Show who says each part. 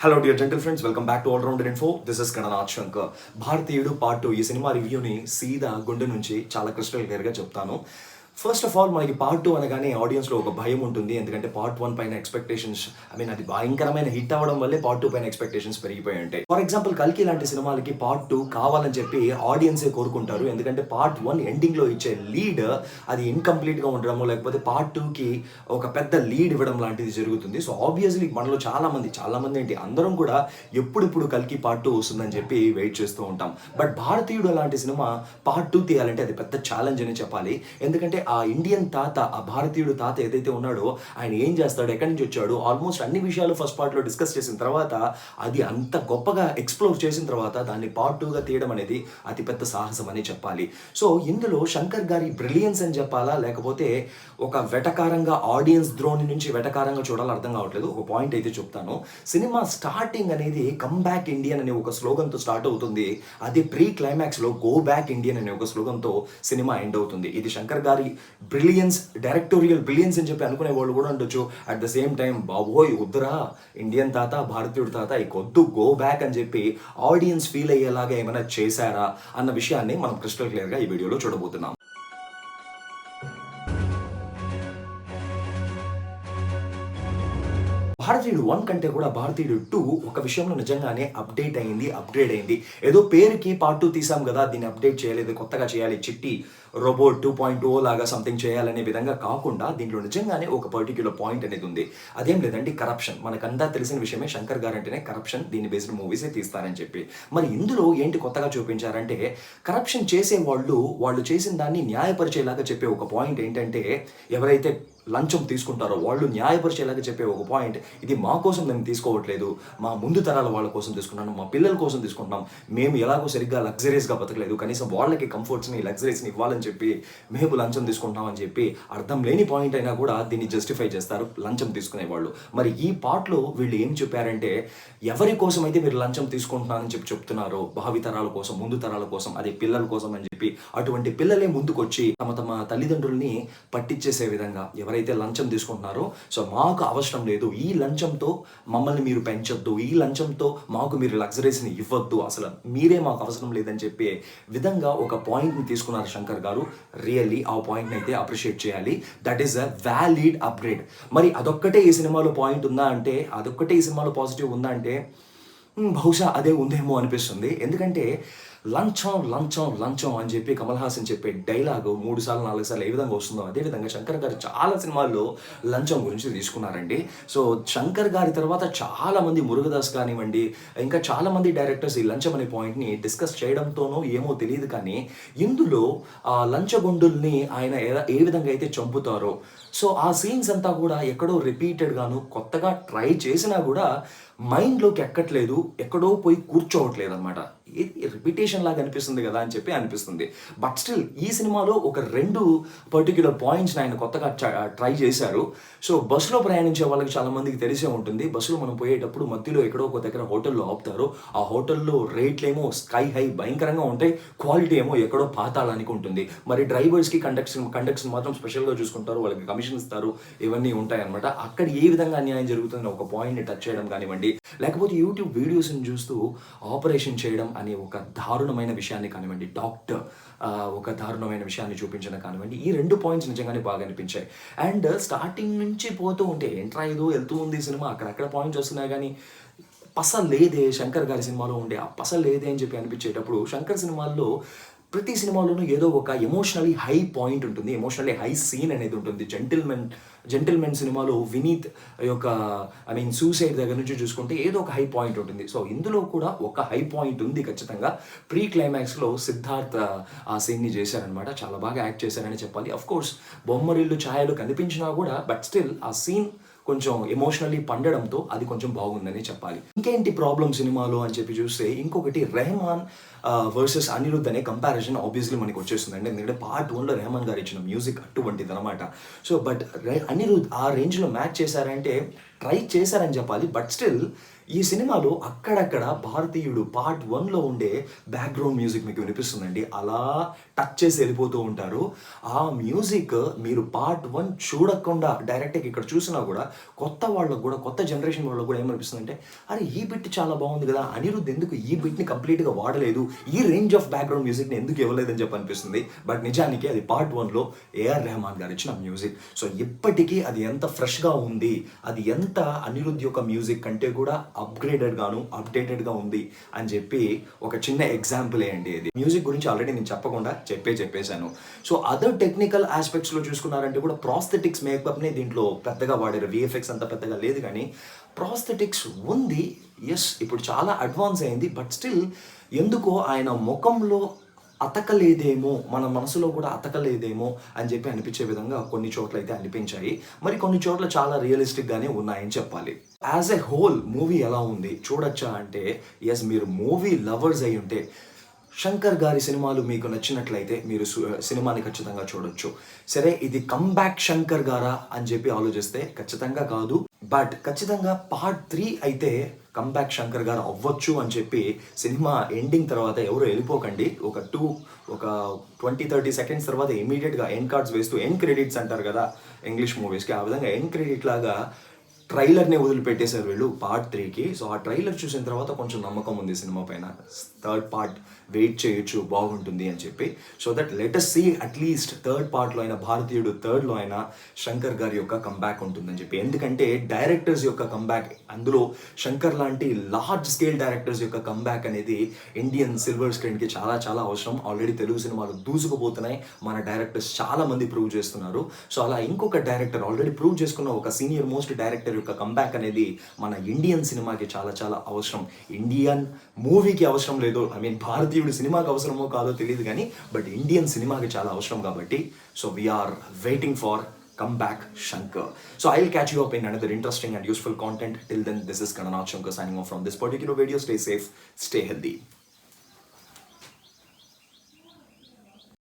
Speaker 1: Hello dear gentle friends welcome back to all rounder info this is Gananath Shankar Bharateeyudu part two ఈ సినిమా రివ్యూని సీదా గుండె నుంచి చాలా క్రిస్టల్ క్లియర్గా చెప్తాను. ఫస్ట్ ఆఫ్ ఆల్ మనకి పార్ట్ టూ అనగానే ఆడియన్స్లో ఒక భయం ఉంటుంది. ఎందుకంటే పార్ట్ వన్ పైన ఎక్స్పెక్టేషన్స్ ఐ మీన్ అది భయంకరమైన హిట్ అవ్వడం వల్లే పార్ట్ టూ పైన ఎక్స్పెక్టేషన్స్ పెరిగిపోయి ఉంటాయి. ఫర్ ఎగ్జాంపుల్ కల్కి లాంటి సినిమాలకి పార్ట్ టూ కావాలని చెప్పి ఆడియన్సే కోరుకుంటారు. ఎందుకంటే పార్ట్ వన్ ఎండింగ్లో ఇచ్చే లీడ్ అది ఇన్కంప్లీట్గా ఉండడము లేకపోతే పార్ట్ టూకి ఒక పెద్ద లీడ్ ఇవ్వడం లాంటిది జరుగుతుంది. సో ఆబ్వియస్లీ మనలో చాలామంది చాలామంది ఏంటి అందరం కూడా ఎప్పుడిప్పుడు కల్కి పార్ట్ టూ వస్తుందని చెప్పి వెయిట్ చేస్తూ ఉంటాం. బట్ భారతీయుడు లాంటి సినిమా పార్ట్ టూ తీయాలంటే అది పెద్ద ఛాలెంజ్ అని చెప్పాలి. ఎందుకంటే ఆ ఇండియన్ తాత ఆ భారతీయుడు తాత ఏదైతే ఉన్నాడో ఆయన ఏం చేస్తాడు ఎక్కడి నుంచి వచ్చాడు ఆల్మోస్ట్ అన్ని విషయాలు ఫస్ట్ పార్ట్లో డిస్కస్ చేసిన తర్వాత అది అంత గొప్పగా ఎక్స్ప్లోర్ చేసిన తర్వాత దాన్ని పార్ట్ టూగా తీయడం అనేది అతిపెద్ద సాహసం అని చెప్పాలి. సో ఇందులో శంకర్ గారి బ్రిలియన్స్ అని చెప్పాలా? లేకపోతే ఒక వెటకారంగా ఆడియన్స్ ద్రోణి నుంచి వెటకారంగా చూడాలి అర్థం కావట్లేదు. ఒక పాయింట్ అయితే చెప్తాను. సినిమా స్టార్టింగ్ అనేది కమ్ బ్యాక్ ఇండియన్ అనే ఒక స్లోగన్తో స్టార్ట్ అవుతుంది. అది ప్రీ క్లైమాక్స్లో గో బ్యాక్ ఇండియన్ అనే ఒక స్లోగన్తో సినిమా ఎండ్ అవుతుంది. ఇది శంకర్ గారి బ్రిలియన్స్ డైరెక్టోరియల్ బ్రిలియన్స్ అని చెప్పి అనుకునే వాళ్ళు కూడా ఉండొచ్చు. అట్ ద సేమ్ టైం బాబోయ్ వద్దురా ఇండియన్ తాత భారతీయుడు తాత ఈ కొద్దు గో బ్యాక్ అని చెప్పి ఆడియన్స్ ఫీల్ అయ్యేలాగా ఏమైనా చేశారా అన్న విషయాన్ని మనం క్రిస్టల్ క్లియర్గా ఈ వీడియోలో చూడబోతున్నాం. భారతీయుడు వన్ కంటే కూడా భారతీయుడు టూ ఒక విషయంలో నిజంగానే అప్డేట్ అయింది అప్గ్రేడ్ అయింది. ఏదో పేరుకి పార్ట్ టూ తీసాం కదా దీన్ని అప్డేట్ చేయలేదు కొత్తగా చేయాలి చిట్టి. రోబోట్ టూ పాయింట్ ఓ లాగా సంథింగ్ చేయాలనే విధంగా కాకుండా దీంట్లో నిజంగానే ఒక పర్టిక్యులర్ పాయింట్ అనేది ఉంది. అదేం లేదండి కరప్షన్ మనకంతా తెలిసిన విషయమే శంకర్ గారు అంటేనే కరప్షన్ దీన్ని బేస్డ్ మూవీసే తీస్తారని చెప్పి. మరి ఇందులో ఏంటి కొత్తగా చూపించారంటే కరప్షన్ చేసే వాళ్ళు వాళ్ళు చేసిన దాన్ని న్యాయపరిచేలాగా చెప్పే ఒక పాయింట్ ఏంటంటే ఎవరైతే లంచం తీసుకుంటారో వాళ్ళు న్యాయపరిచేలాగా చెప్పే ఒక పాయింట్ ఇది మా కోసం మేము తీసుకోవట్లేదు మా ముందు తరాల వాళ్ళ కోసం తీసుకున్నాను మా పిల్లల కోసం తీసుకుంటున్నాం మేము ఎలాగో సరిగ్గా లగ్జరీస్గా బతకలేదు కనీసం వాళ్ళకి కంఫర్ట్స్ని లగ్జరీస్ని ఇవ్వాలని చెప్పి మేము లంచం తీసుకుంటామని చెప్పి అర్థం లేని పాయింట్ అయినా కూడా దీన్ని జస్టిఫై చేస్తారు లంచం తీసుకునే వాళ్ళు మరి ఈ పాటలో వీళ్ళు ఏం చెప్పారంటే ఎవరి కోసం అయితే మీరు లంచం తీసుకుంటున్నారని చెప్పి చెప్తున్నారో భావి తరాల కోసం ముందు తరాల కోసం అదే పిల్లల కోసం అని చెప్పి అటువంటి పిల్లలే ముందుకొచ్చి తమ తమ తల్లిదండ్రుల్ని పట్టించేసే విధంగా ఎవరైతే లంచం తీసుకుంటున్నారో సో మాకు అవసరం లేదు ఈ లంచంతో మమ్మల్ని మీరు పెంచొద్దు ఈ లంచంతో మాకు మీరు లగ్జరీస్ని ఇవ్వద్దు అసలు మీరే మాకు అవసరం లేదని చెప్పే విధంగా ఒక పాయింట్ని తీసుకున్నారు శంకర్ గారు రియల్లీ ఆ పాయింట్ని అయితే అప్రిషియేట్ చేయాలి. That is a valid upgrade మరి అదొక్కటే ఈ సినిమాలో పాయింట్ ఉందా అంటే అదొక్కటే ఈ సినిమాలో పాజిటివ్ ఉందా అంటే బహుశా అదే ఉందేమో అనిపిస్తుంది. ఎందుకంటే లంచం లంచం లంచం అని చెప్పి కమల్ హాసన్ చెప్పే డైలాగు మూడు సార్లు నాలుగు సార్లు ఏ విధంగా వస్తుందో అదేవిధంగా శంకర్ గారు చాలా సినిమాల్లో లంచం గురించి తీసుకున్నారండి. సో శంకర్ గారి తర్వాత చాలా మంది మురుగదాస్ కానివ్వండి ఇంకా చాలా మంది డైరెక్టర్స్ ఈ లంచం అనే పాయింట్ని డిస్కస్ చేయడంతోనో ఏమో తెలియదు కానీ ఇందులో ఆ లంచగొండుల్ని ఆయన ఏ- విధంగా అయితే చంపుతారో సో ఆ సీన్స్ అంతా కూడా ఎక్కడో రిపీటెడ్ గాను కొత్తగా ట్రై చేసినా కూడా మైండ్లోకి ఎక్కట్లేదు ఎక్కడో పోయి కూర్చోవట్లేదు అనమాట రిపీటేషన్ లాగా అనిపిస్తుంది కదా అని చెప్పి అనిపిస్తుంది. బట్ స్టిల్ ఈ సినిమాలో ఒక రెండు పర్టిక్యులర్ పాయింట్స్ ఆయన కొత్తగా ట్రై చేశారు. సో బస్సులో ప్రయాణించే వాళ్ళకి చాలా మందికి తెలిసే ఉంటుంది. బస్సులో మనం పోయేటప్పుడు మధ్యలో ఎక్కడో ఒక దగ్గర హోటల్లో ఆపుతారు. ఆ హోటల్లో రేట్లేమో స్కై హై భయంకరంగా ఉంటాయి. క్వాలిటీ ఏమో ఎక్కడో పాతాళానికి ఉంటుంది. మరి డ్రైవర్స్కి కండక్ట్స్ కండక్ట్స్ మాత్రం స్పెషల్గా చూసుకుంటారు. వాళ్ళకి కమిషన్ ఇస్తారు. ఇవన్నీ ఉంటాయన్నమాట. అక్కడ ఏ విధంగా అన్యాయం జరుగుతుందని ఒక పాయింట్ని టచ్ చేయడం కానివ్వండి. లేకపోతే యూట్యూబ్ వీడియోస్ని చూస్తూ ఆపరేషన్ చేయడం అనే ఒక దారుణమైన విషయాన్ని కానివ్వండి డాక్టర్ ఒక దారుణమైన విషయాన్ని చూపించిన కానివ్వండి ఈ రెండు పాయింట్స్ నిజంగానే బాగా అనిపించాయి. అండ్ స్టార్టింగ్ నుంచి పోతూ ఉంటే ఎంట్రా ఏదో వెళ్తూ ఉంది సినిమా అక్కడక్కడ పాయింట్స్ వస్తున్నాయి కానీ పస లేదే శంకర్ గారి సినిమాలో ఉండే ఆ పస లేదే అని చెప్పి అనిపించేటప్పుడు శంకర్ సినిమాల్లో ప్రతి సినిమాలోనూ ఏదో ఒక ఎమోషనలీ హై పాయింట్ ఉంటుంది ఎమోషనలీ హై సీన్ అనేది ఉంటుంది జెంటిల్మెన్ జెంటిల్మెన్ సినిమాలో వినీత్ యొక్క ఐ మీన్ సూసైడ్ దగ్గర నుంచి చూసుకుంటే ఏదో ఒక హై పాయింట్ ఉంటుంది. సో ఇందులో కూడా ఒక హై పాయింట్ ఉంది ఖచ్చితంగా. ప్రీ క్లైమాక్స్లో సిద్ధార్థ్ ఆ సీన్ని చేశారనమాట చాలా బాగా యాక్ట్ చేశారని చెప్పాలి. అఫ్ కోర్స్ బొమ్మరిల్లు ఛాయలు కనిపించినా కూడా బట్ స్టిల్ ఆ సీన్ కొంచెం ఎమోషనల్లీ పండడంతో అది కొంచెం బాగుందని చెప్పాలి. ఇంకేంటి ప్రాబ్లం సినిమాలో అని చెప్పి చూస్తే ఇంకొకటి రెహమాన్ వర్సెస్ అనిరుద్ధ్ అనే కంపారిజన్ ఆబ్వియస్లీ మనకి వచ్చేస్తుందండి ఎందుకంటే పార్ట్ వన్లో రెహమాన్ గారు ఇచ్చిన మ్యూజిక్ అటువంటిది అనమాట సో బట్ అనిరుద్ధ్ ఆ రేంజ్లో మ్యాచ్ చేశారంటే ట్రై చేశారని చెప్పాలి. బట్ స్టిల్ ఈ సినిమాలో అక్కడక్కడ భారతీయుడు పార్ట్ వన్లో ఉండే బ్యాక్గ్రౌండ్ మ్యూజిక్ మీకు వినిపిస్తుందండి. అలా టచ్ చేసి వెళ్ళిపోతూ ఉంటారు. ఆ మ్యూజిక్ మీరు పార్ట్ వన్ చూడకుండా డైరెక్ట్గా ఇక్కడ చూసినా కూడా కొత్త వాళ్ళకు కూడా కొత్త జనరేషన్ వాళ్ళకు కూడా ఏమనిపిస్తుందంటే అరే ఈ బిట్ చాలా బాగుంది కదా. అనిరుద్ధ్ ఎందుకు ఈ బిట్ని కంప్లీట్గా వాడలేదు? ఈ రేంజ్ ఆఫ్ బ్యాక్గ్రౌండ్ మ్యూజిక్ని ఎందుకు ఇవ్వలేదని చెప్పి అనిపిస్తుంది. బట్ నిజానికి అది పార్ట్ వన్లో ఏఆర్ రెహమాన్ గారు ఇచ్చిన మ్యూజిక్. సో ఇప్పటికీ అది ఎంత ఫ్రెష్గా ఉంది అది ఎంత అనిరుద్ధ్ యొక్క మ్యూజిక్ కంటే కూడా అప్గ్రేడెడ్ గాను అప్డేటెడ్గా ఉంది అని చెప్పి ఒక చిన్న ఎగ్జాంపుల్ ఏంటి ఇది. మ్యూజిక్ గురించి ఆల్రెడీ నేను చెప్పకుండా చెప్పే చెప్పేశాను. సో అదర్ టెక్నికల్ ఆస్పెక్ట్స్లో చూసుకున్నారంటే కూడా ప్రాస్థెటిక్స్ మేకప్ని దీంట్లో పెద్దగా వాడారు. విఎఫ్ఎక్స్ అంత పెద్దగా లేదు కానీ ప్రాస్థెటిక్స్ ఉంది. ఎస్ ఇప్పుడు చాలా అడ్వాన్స్ అయింది. బట్ స్టిల్ ఎందుకో ఆయన ముఖంలో అతకలేదేమో మన మనసులో కూడా అతకలేదేమో అని చెప్పి అనిపించే విధంగా కొన్ని చోట్ల అయితే అనిపించాయి. మరి కొన్ని చోట్ల చాలా రియలిస్టిక్గానే ఉన్నాయని చెప్పాలి. యాజ్ ఎ హోల్ మూవీ ఎలా ఉంది? చూడొచ్చా అంటే ఎస్ మీరు మూవీ లవర్స్ అయి ఉంటే శంకర్ గారి సినిమాలు మీకు నచ్చినట్లయితే మీరు సినిమాని ఖచ్చితంగా చూడొచ్చు. సరే ఇది కంబ్యాక్ శంకర్ గారా అని చెప్పి ఆలోచిస్తే ఖచ్చితంగా కాదు. బట్ ఖచ్చితంగా పార్ట్ త్రీ అయితే కమ్బ్యాక్ శంకర్ గారు అవ్వచ్చు అని చెప్పి సినిమా ఎండింగ్ తర్వాత ఎవరు వెళ్ళిపోకండి. ఒక టూ ఒక ట్వంటీ థర్టీ సెకండ్స్ తర్వాత ఇమీడియట్గా ఎండ్ కార్డ్స్ వేస్తూ ఎండ్ క్రెడిట్స్ అంటారు కదా ఇంగ్లీష్ మూవీస్కి ఆ విధంగా ఎండ్ క్రెడిట్ లాగా ట్రైలర్ని వదిలిపెట్టేశారు వీళ్ళు పార్ట్ త్రీకి సో ఆ ట్రైలర్ చూసిన తర్వాత కొంచెం నమ్మకం ఉంది సినిమా పైన. థర్డ్ పార్ట్ వెయిట్ చేయొచ్చు బాగుంటుంది అని చెప్పి. So that let's see at least third పార్ట్లో అయినా భారతీయుడు థర్డ్లో అయినా శంకర్ గారి యొక్క కంబ్యాక్ ఉంటుందని చెప్పి. ఎందుకంటే డైరెక్టర్స్ యొక్క కంబ్యాక్ అందులో శంకర్ లాంటి లార్జ్ స్కేల్ డైరెక్టర్స్ యొక్క కంబ్యాక్ అనేది ఇండియన్ సిల్వర్ స్క్రీన్కి చాలా చాలా అవసరం. ఆల్రెడీ తెలుగు సినిమాలు దూసుకుపోతున్నాయి. మన డైరెక్టర్స్ చాలా మంది ప్రూవ్ చేస్తున్నారు. సో అలా ఇంకొక డైరెక్టర్ ఆల్రెడీ ప్రూవ్ చేసుకున్న ఒక సీనియర్ మోస్ట్ డైరెక్టర్ యొక్క కంబ్యాక్ అనేది మన ఇండియన్ సినిమాకి చాలా చాలా అవసరం. ఇండియన్ మూవీకి అవసరం లేదో ఐ మీన్ భారతీయుడు సినిమాకి అవసరమో కాదో తెలియదు కానీ బట్ ఇండియన్ సినిమాకి చాలా అవసరం కాబట్టి so we are waiting for comeback Shankar so I will catch you up in another interesting and useful content till then this is Kanna Shankar signing from this particular video stay safe stay healthy